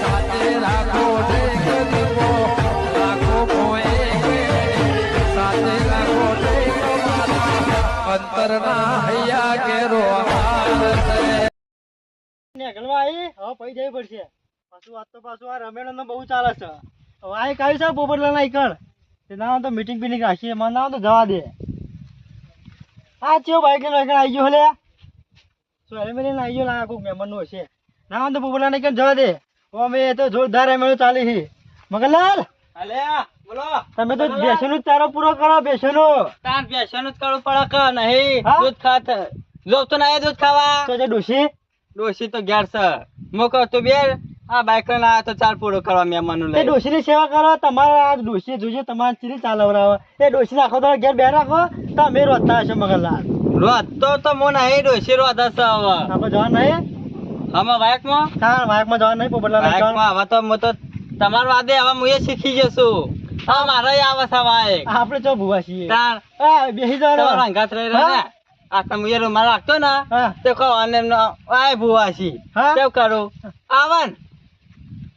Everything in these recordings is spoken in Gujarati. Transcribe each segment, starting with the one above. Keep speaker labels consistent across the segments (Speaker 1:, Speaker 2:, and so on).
Speaker 1: સાથે રાખો
Speaker 2: આજ તો પાછું આ રમેણનો ચાલે છે. હવે આ એક આવ્યું છે પોપટલાલ ના ઈકણ. તે ના તો મીટિંગ બીટિંગ રાખીએ, મને ના તો જવા દે. આ ચેવો ઈકણ આવી ગયો હલે સોરે મેલે આવી લાગે કોઈક મહેમાનનું હશે ના હોય તો પોપટલાલ જવા દે? અમે તો જોરદાર રમેણો ચાલે છે મગનલાલ
Speaker 3: અલ્યા બોલો.
Speaker 2: તમે તો બેસનો જ ચારો પૂરો કરો બેસનો.
Speaker 3: તાન બેસવાનું જ કરવું પડે નહીં. દૂધ ખાત. જોબ તો ના દૂધ ખાવા.
Speaker 2: તો જે ડોશી?
Speaker 3: ડોશી તો ઘેર છે. મોકો તો બે આ બાઈક તો ચાર પૂરો કરવા મહેમાનો લઈ.
Speaker 2: ડોશીની સેવા કરો તમારા આ ડોશી જોજે તમારે ચીરી ચાલવરાવે એ ડોશીને નાખો તો ઘેર બે રાખો તમે રોતા હશો મગનલાલ
Speaker 3: રોજ તો તો મો નહીં ડોશી રોજ હશે હવે.
Speaker 2: આપણે જવાનું નહીં?
Speaker 3: અમે બાઈકમાં
Speaker 2: તાર વાયકમાં જવાનું નહીં પોપટલાલ
Speaker 3: બાઈકમાં હવે તો હું તો તમાર વાદે હવે હું એ શીખી જશું. હા મારે આવે છે બાઈક
Speaker 2: આપણે ચો ભૂવા છીએ?
Speaker 3: તાર
Speaker 2: હા બેસી
Speaker 3: તમારો
Speaker 2: જવાનું
Speaker 3: અંગાત રહી રહ્યો આ તમે એ રૂમાલ રાખતો ને. તે કહો અને આય ભુવાસી
Speaker 2: હા?
Speaker 3: કેવું કરું? આવન.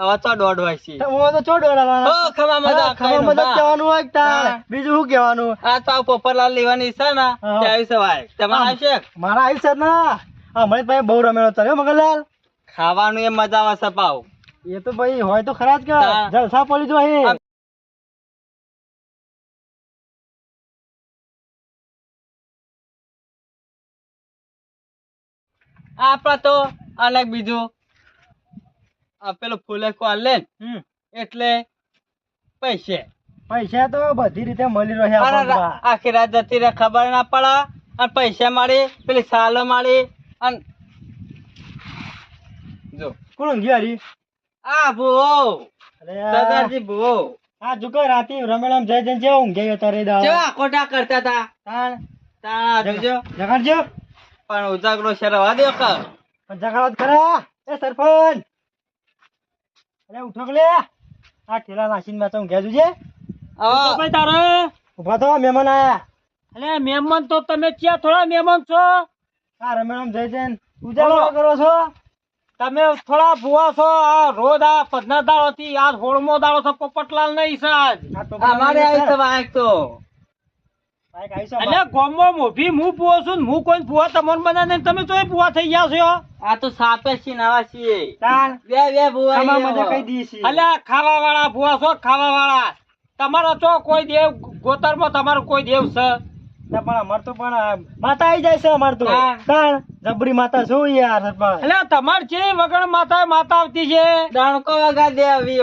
Speaker 3: હવે તો દોઢ વાસી
Speaker 2: તો હું તો ચો ડોળાવાનો
Speaker 3: ઓ ખમા મજા
Speaker 2: હા, ખબર કહેવાનું હોય તાર. બીજું શું કહેવાનું?
Speaker 3: આ તો પોપરલાલ લેવાની છે ને
Speaker 2: હા.
Speaker 3: તે આવી સવાય તમારે આવશે?
Speaker 2: મારા આયુષ્ય ના. અમારી પાસે બહુ રમેલો ચાલ્યો મગનલાલ.
Speaker 3: ખાવાનું એ મજા આવે છે પાવ.
Speaker 2: એ તો ભાઈ હોય તો ખરા જ કે. જલસા પડી જો અહીં
Speaker 3: આ- તો અલગ બીજું? આ પેલો ફૂલે કોલ લે એટલે પૈસે.
Speaker 2: પૈસા તો બધી રીતે મળી રહે
Speaker 3: અને
Speaker 2: આપણને.
Speaker 3: રા- આખી રાત જતી રહે ખબર ના પડે. અને પૈસા મારી પેલી સાલો મારી અને જો.
Speaker 2: કોણ ઊંઘી હારી?
Speaker 3: આ ભૂવો. સરદારજી ભૂવો.
Speaker 2: આ જુકો રાતે રમેલામ જઈ જઈને જેવો ઊંઘે તારે દાડો.
Speaker 3: કેવા ખોટા કરતા હતા
Speaker 2: તાણ.
Speaker 3: તાણ જોજો.
Speaker 2: જગાડજો.
Speaker 3: પણ ઉજાગરો શેરવા રવા દો કે
Speaker 2: પણ જગાડો ખરા. એ સરપંચ. અરે ઉઠો કે આ ઠેલા નાસીને માં તો ઊંઘ્યા જોજે.
Speaker 3: ભાઈ
Speaker 2: તારે. ઊભા તો મહેમાન આયા.
Speaker 3: અરે મહેમાન તો તમે ક્યાં? થોડા મહેમાન છો?
Speaker 2: આ રમેલામ જઈ જઈને ઉજાગરો કરો છો?
Speaker 3: તમે થોડા ભુવા છો. આ રોજ આ પદના દાળો થી આ હોળમો દાળો છો પોપટલાલ નહીં સાજ. અમારે આવી વાંક તો
Speaker 2: છે
Speaker 3: એટલે ગોમો મોભી હું પુઓ છું ને હું કોઈ પુઓ તમોન બના ને તમે તો પુआ થઈ ગયા છો? આ તો સાપે છે નવા છીએ.
Speaker 2: તાર
Speaker 3: બે બે પુઓ
Speaker 2: ખમા મજા કઈ દી છે?
Speaker 3: અલે ખાવા વાળા પુઓ છો ખાવા વાળા તમારો તો કોઈ દેવ ગોતરમાં તમારો કોઈ દેવ છે?
Speaker 2: ના, પણ અમાર તો પણ માતા આવી જાય છે અમાર તો. તાર જબરી માતા શું યાર
Speaker 3: એટલે તમાર છે વગર માતા માતા આવતી છે? ડણકો વગર દેવી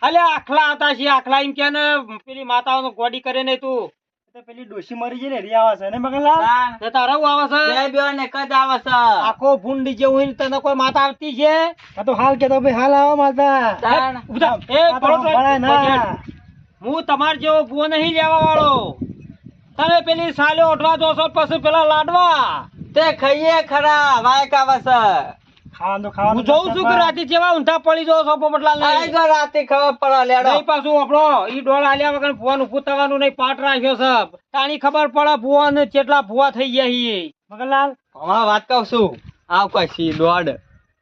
Speaker 3: અલે આખલા હતા છે આખલા એમ કે ને પેલી માતાઓનો ગોડી કરે ને તો.
Speaker 2: પેલી ડોશી મરી ગઈ રી આવે છે ને મગનલાલ
Speaker 3: તે તારા હું આવે છે? બે બે ને કદ આવે છે. આખો ભૂંડી જેવું હોય તને કોઈ માતા આવતી છે?
Speaker 2: આ તો હાલ કેતો ભાઈ હાલ આવો માતા
Speaker 3: ઉધા, એ
Speaker 2: આ તો
Speaker 3: પડો તો,
Speaker 2: ભણાય ના.
Speaker 3: હું તમાર જેવો ભૂવો નહીં લેવા વાળો. તમે પેલી સાલે ઓઢવા દો છો પછી પેલા લાડવા. તે ખાઈએ ખરા વાયક આવે છે.
Speaker 2: ખાવાનું ખાવાનું
Speaker 3: હું જોઉં છું કે રાતે જેવા ઊંધા પડી જાવ છો પોપટલાલ આઈ રાતે ખબર પડે લેડો. નહીં પાછું આપણો ઈ ડોળ આલ્યા વગર ભુવાનું ઊભું થવાનું નહીં પાટ રાખ્યો છે. તાણી ખબર પડે ભુવા ને કેટલા ભુવા થઈ ગયા ઈ
Speaker 2: મગનલાલ?
Speaker 3: હા વાત કહું છું. આવ કશી દોડ.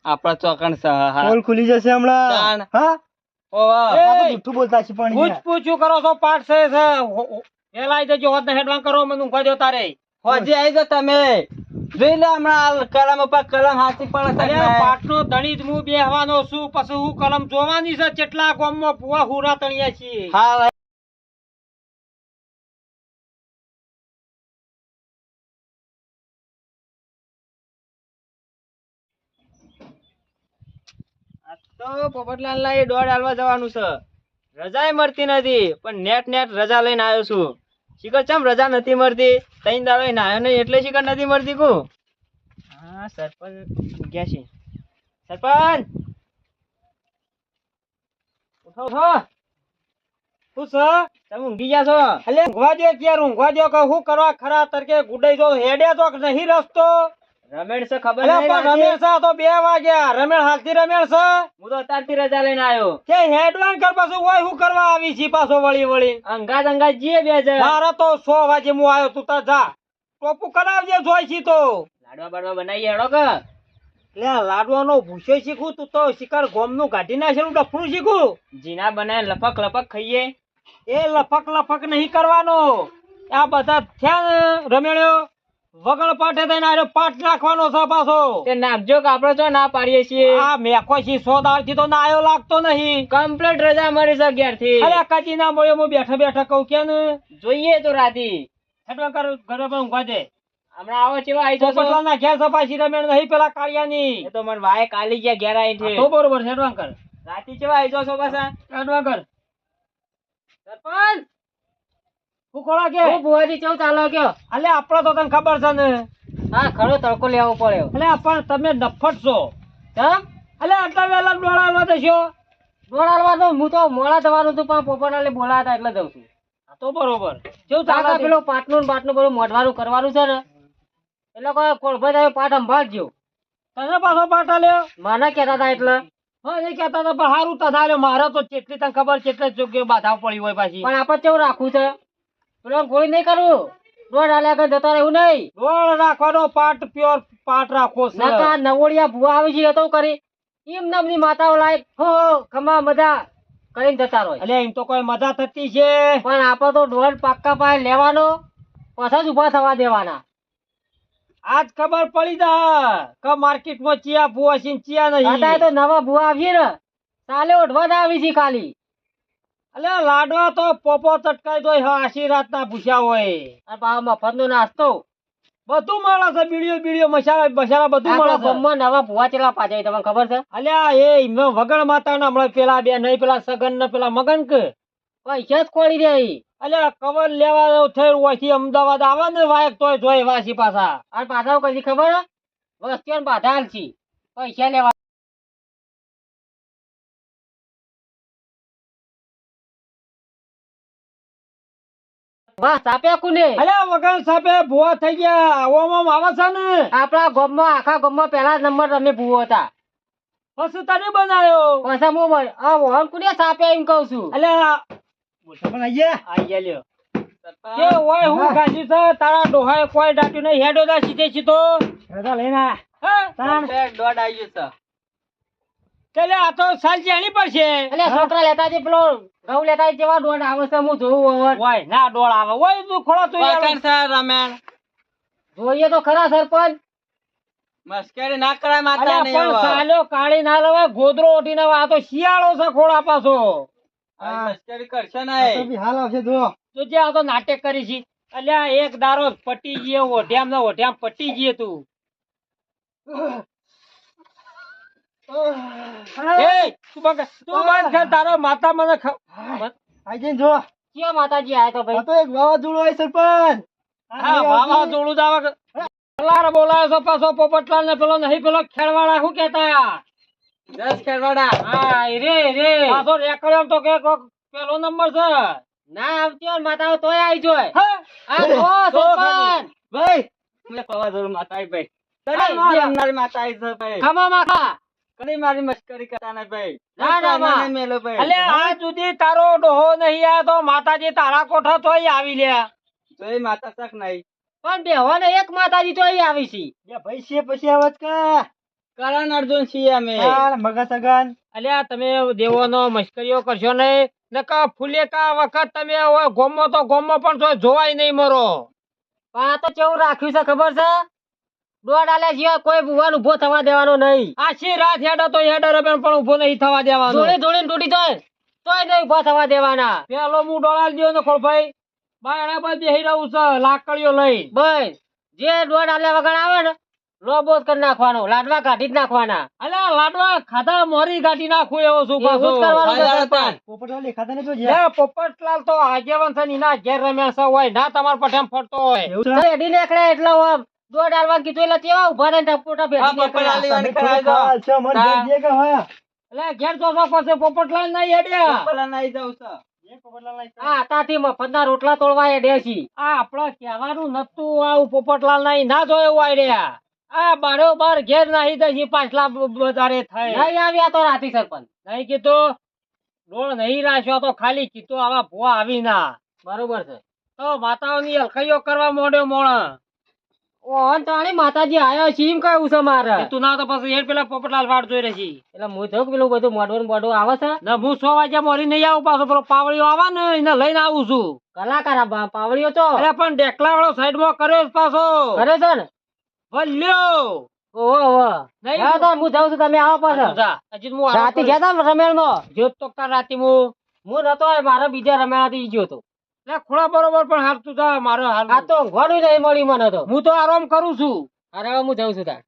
Speaker 3: આપણા ચોકણ છે
Speaker 2: ખુલી જશે હમણાં? હા? આ તો
Speaker 3: ઓવા
Speaker 2: જુઠ્ઠું બોલતા છે પણ
Speaker 3: પૂછ. પૂછ્યું કરો છો પાઠ છે આવી જજો હોત હેડવાન કરો મને ઊંઘવા દો તારે. હોજી આવી જાઓ તમે. જોઈ હમણાં કલમ ઉપર કલમ હાથી પડે પાટનો ધણી જ હું બેહવાનો છું પછી હું કલમ જોવાની છે કેટલા ગામમાં ભુવા હુરા તણિયા છીએ. હા તો પોપટલાલ ના એ દોડ હાલવા જવાનું છે. રજા મળતી નથી પણ નેટ નેટ રજા લઈને આવ્યો છું. શિખર ચમ રજા નથી મળતી? તઈ દાડો નાયો નહીં, એટલે શિખર નથી મળતી કુ? હા, સરપંચ ગયા છે. સરપંચ! ઉઠો ઉઠો. તમે ઊંઘી ગયા છો? એટલે ઊંઘવા દો ક્યારે? ઊંઘવા દો કે શું કરવા ખરા? તરકે ગુડાઈ જો હેડે તો નહીં રસ્તો? રમેણ છે ખબર
Speaker 2: નહીં
Speaker 3: પણ રમેણ છે તો બે વાગ્યા. રમેણ હાલતી રમેણ છે હું તો અત્યારથી રજા લઈને આવ્યો. કે હેડવાન કર પાછું હોય શું કરવા આવી છી પાછો વળી વળી. અંગાત અંગાત જીએ બે જણ. મારે તો સો વાગે હું આવ્યો તું તાર જા. ટોપુ કરાવજે જોઈ છી તો. લાડવા બાડવા બનાવી હેડો કે. લાડવાનો ભૂસ્યો શીખું તું તો શિકાર ગોમનું કાઢી નાખેલું ડફણું શીખું.
Speaker 4: જીના બનાય લપક લપક ખાઈએ.
Speaker 3: એ લપક લફક નહીં કરવાનો. આ બધા થયા રમેણ્યો? વગર પાટે થઈને આરે પાટ નાખવાનો છે પાછો.
Speaker 4: તે નાખજો કે તો ના પાડીએ છીએ?
Speaker 3: આ મેખો છી સો દાળથી તો નાયો લાગતો નહીં.
Speaker 4: કમ્પ્લીટ રજા મળી છે અગિયારથી
Speaker 3: અરે કચી ના મળ્યો હું બેઠા બેઠા કહું કે
Speaker 4: જોઈએ તો રાતી
Speaker 3: હેડવા કર ઘરે પણ ઊંઘવા દે.
Speaker 4: હમણાં આવો ચેવા આવી જશો?
Speaker 3: પોપટલાલના ઘેર સપાસી રમેણ નહીં પેલા કાળિયાની
Speaker 4: એ તો મને વાય કાલી ગયા ઘેર આઈ
Speaker 3: છે. તો બરોબર છે હેડવા કર.
Speaker 4: રાતી ચેવા આવી જશો પાછા?
Speaker 3: હેડવા કર.
Speaker 4: સરપંચ!
Speaker 3: ફૂકોળા કે?
Speaker 4: હું બુવાજી ચેવું ચાલો કયો
Speaker 3: અલે આપડે તો તને ખબર છે ને.
Speaker 4: હા ખરો તડકો લેવો
Speaker 3: અલે પણ તમે નફટ છો.
Speaker 4: ચમ
Speaker 3: અલે આટલા વહેલા દોડાડવા દેશો
Speaker 4: દોડાડવા તો હું તો મોડા જવાનું હતું પણ પોપટલાલે બોલાતા એટલે જઉં છું.
Speaker 3: તો બરોબર. કેવું ચાલે
Speaker 4: પેલું પાટનું ને બધું મોઢવાનું કરવાનું છે ને એટલે કોઈ કોળભાઈ તમે પાટ સંભાળજો.
Speaker 3: તને પાછો પાટા લ્યો
Speaker 4: મને કહેતા હતા એટલે.
Speaker 3: હા એ કહેતા હતા પણ સારું તને મારે તો ચેટલી તને ખબર ચેટલે જ કે બાધા પડી હોય પાછી.
Speaker 4: પણ આપણે કેવું રાખવું છે? પેલો ગોળી નહીં કરું. દોઢ આલ્યા કઈ જતા રહેવું નહીં.
Speaker 3: ગોળ રાખવાનો પાટ પ્યોર પાટ રાખો છે.
Speaker 4: નવોડિયા ભૂવા આવી છે તો કરી. એમ નમની માતાઓ લાયક. હો ખમા મજા કરીને જતા રહે
Speaker 3: એટલે એમ તો કોઈ મજા થતી છે.
Speaker 4: પણ આપણે તો દોઢ પાક્કા પાય લેવાનો પાછા જ ઊભા થવા દેવાના.
Speaker 3: આજ ખબર પડી જા કે માર્કેટમાં ચિયા ભૂવા છે ચિયા નહીં.
Speaker 4: તો નવા ભૂવા આવીએ ને. ચાલે ઓઢવા આવી છે ખાલી.
Speaker 3: અલે લાડવા તો પોપો ચટકાઈ દો આશી રાતના ભૂસ્યા હોય.
Speaker 4: અને મફત નો નાસ્તો.
Speaker 3: બધું મળે છે બીડીઓ બીડીઓ મસાલા મસાલા બધું મળે છે.
Speaker 4: નવા ભૂવા ચેલા પાછા તમને ખબર છે?
Speaker 3: અલ્યા એ એમને વગર માતા હમણાં પેલા બે નહીં પેલા સગન ને પેલા મગન કે
Speaker 4: પૈસા જ કોળી રે
Speaker 3: અલ્યા કવર લેવા થયું હોયથી અમદાવાદ આવે ને વાયક તોય જોઈ વાસી પાછા.
Speaker 4: અને પાછા કઈ ખબર વસ્તી પાછા હાલશી પૈસા લેવા બસ સાપ્યા કુને?
Speaker 3: અલ્યા વગર સાપે ભૂવા થઈ ગયા. ઓમ આવે છે ને?
Speaker 4: આપણા ગામમાં આખા ગામમાં પહેલા નંબર તમે ભૂવો હતા.
Speaker 3: પછી તને બનાવ્યો
Speaker 4: પાછા હું મળ- આ વહન કુને સાપ્યા એમ કહું છું?
Speaker 3: અલ્યા
Speaker 2: પણ આઈએ
Speaker 3: આઈ ગયા. લ્યો કે ઓય હું ગાંધી છે તારા ડોહાએ કોઈ ડાટ્યું નહીં. હેડો દા સીધે સીધો.
Speaker 2: રજા લઈને આ.
Speaker 3: હા?
Speaker 2: તાણ.
Speaker 4: છે.
Speaker 3: કે આ તો સાલ જેણી પડશે.
Speaker 4: એટલે છોકરા લેતા છે પેલો ઘઉં લેતા જેવા દોઢ આવે છે હું જોઉં
Speaker 3: ઓય ના ડોળ આવે. ઓય તું ખોળો તું યાર.
Speaker 4: રમેણ? જોઈએ તો ખરા સરપંચ.
Speaker 3: મસ્કરી ના કરાય માતા પણ સાલ્યો કાળી ના લવાય ગોદરો ઓઢીને આ તો શિયાળો છે ખોળા પાછો.
Speaker 4: મસ્કરી કરશે
Speaker 2: આ તો બી હાલ આવશે જો.
Speaker 3: તો જે આ તો નાટક કરી છી. અલ્યા એક દારો પટી ગયો ઓઢ્યામ ને ઓઢ્યામ પટી ગયે તું એ તું બંધ તું બંધ કર તારો માતા મને
Speaker 2: આઈ જો.
Speaker 4: ક્યાં માતાજી આયા તો ભાઈ?
Speaker 2: તો એક વાવાઝોડું હોય સરપંચ
Speaker 3: હા વાવા દાવા કર. બોલાયો છો પાછો પોપટલાલ ને પેલો નહીં પેલો ખેડવાળા શું કેતા
Speaker 4: દસ ખેરવાડા.
Speaker 3: હા રે રે. પાછો રેકડ્યો તો કે પેલો નંબર છે.
Speaker 4: ના આવતી હોય ને તોય આવી જોય.
Speaker 3: હા?
Speaker 4: આ જો
Speaker 3: તો
Speaker 4: સરપંચ
Speaker 2: ભાઈ.
Speaker 4: મેં માતા આવી ભાઈ. માતા આવી છે ભાઈ.
Speaker 3: ખમા માથા
Speaker 4: કદી મારી મસ્કરી કરતા નહીં ભાઈ.
Speaker 3: ના, ના, ના.
Speaker 4: મેલો ભાઈ.
Speaker 3: અલે આ સુધી તારો ડોહો નહીં આ તો માતાજી તારા કોઠા તોય આવી લ્યા.
Speaker 4: તોય માતા તક નહીં.
Speaker 3: પણ બેહવાને એક માતાજી તોય આવી છે.
Speaker 2: બે ભાઈ છે પછી આવત કા
Speaker 4: કરણ અર્જુન છીએ અમે.
Speaker 2: મગા સગન
Speaker 3: અલ્યા તમે દેવોનો મશ્કરીઓ કરશો નહીં નકા ફૂલેકા વખત તમે ગોમો તો ગોમો પણ જોવાય નહીં મરો.
Speaker 4: પણ આ તો કેવું રાખ્યું છે ખબર છે? દોઢ આલ્યા સિવાય કોઈ ભુવાન ઊભો થવા દેવાનો નહીં.
Speaker 3: આછી રાત હેડો તો હેડો રે પણ ઊભો નહીં થવા દેવાનો.
Speaker 4: જોડે જોડે તૂટી જાય. તોય નહીં ઊભા થવા દેવાના.
Speaker 3: પેલો હું ડોળાલ દ્યો ને ખોળભાઈ બાયણા પર બેહી રહું છે લાકડીઓ લઈ.
Speaker 4: બસ. જે દોડ આલ્યા વગર આવે ને લોબોસ કરી નાખવાનો લાડવા કાઢી જ નાખવાના.
Speaker 3: અલ્યા લાડવા ખાધા મોરી કાઢી નાખું એવો શું.
Speaker 2: પોપટલાલ ને
Speaker 3: તો આગેવાન છે ને એના ઘેર રમ્યા છે હોય ના તમાર પઠેમ ફરતો હોય.
Speaker 4: તો નીકળે એટલે દોઢ આલવા કીધું એટલે કેવા ઊભા રહીને ટપોટા
Speaker 2: હોય?
Speaker 3: એટલે ઘેર જોવા પાસે પોપટલાલ નહીં હેડ્યા
Speaker 2: પોપટલાલ ના
Speaker 4: આ આતાથી મફતના રોટલા તોડવા એડ્યા છી.
Speaker 3: આ આપડે કહેવાનું નતું આવું પોપટલાલ નહીં ના જોયું આઈડિયા આ બારો બાર ઘેર નાહી દઈ પાછલા વધારે થાય.
Speaker 4: નહીં આવ્યા તો રાતી સરપંચ.
Speaker 3: નહીં કીધું? ડોળ નહીં રાખ્યો તો ખાલી કીધું આવા ભૂવા આવી ના.
Speaker 4: બરોબર છે.
Speaker 3: તો માતાઓની હલકાઈઓ કરવા માંડ્યો મોણ.
Speaker 4: ઓન તાણી માતાજી આયા છે એમ કયું છે મારે.
Speaker 3: તું ના તો પછી હેડ પેલા પોપટલાલ વાડ જોઈ રહી
Speaker 4: એટલે હું થયું પેલું બધું મોડવું મોઢું આવે છે?
Speaker 3: ને હું સો વાગ્યા મોરી નહીં આવું પાછો પેલો પાવળીઓ આવા ને એને લઈને આવું છું.
Speaker 4: કલાકાર પાવળીઓ પાવડીઓ તો?
Speaker 3: અરે પણ ડેકલા વાળો સાઈડમાં કર્યો પાછો.
Speaker 4: કરે છે ને?
Speaker 3: ભલ્યો
Speaker 4: રાતે ગયા તા રમેલ નો
Speaker 3: જોત તો રાતે હું
Speaker 4: હું નતો મારા બીજા રમેલા થી ગયો તો.
Speaker 3: લે ખોળા બરોબર પણ હાર તું જા મારો હાલ
Speaker 4: આ તો ઘોડું નહીં મળી મને તો.
Speaker 3: હું તો આરામ કરું છું.
Speaker 4: અરે હવે હું જઉં છું તાર.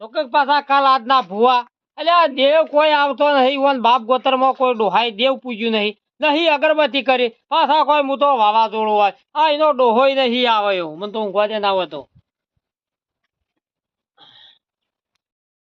Speaker 3: તો પાછા કાલ આજના ભુવા. અલ્યા દેવ કોઈ આવતો નહીં વન બાપ ગોતરમાં કોઈ ડોહાઈ દેવ પૂજ્યું નહીં. નહીં અગરબત્તી કરી. પાછા કોઈ મૂતો તો વાવાઝોડું હોય. આ એનો ડોહોય નહીં આવે એવું. મને તો ઊંઘવા દે ના આવતો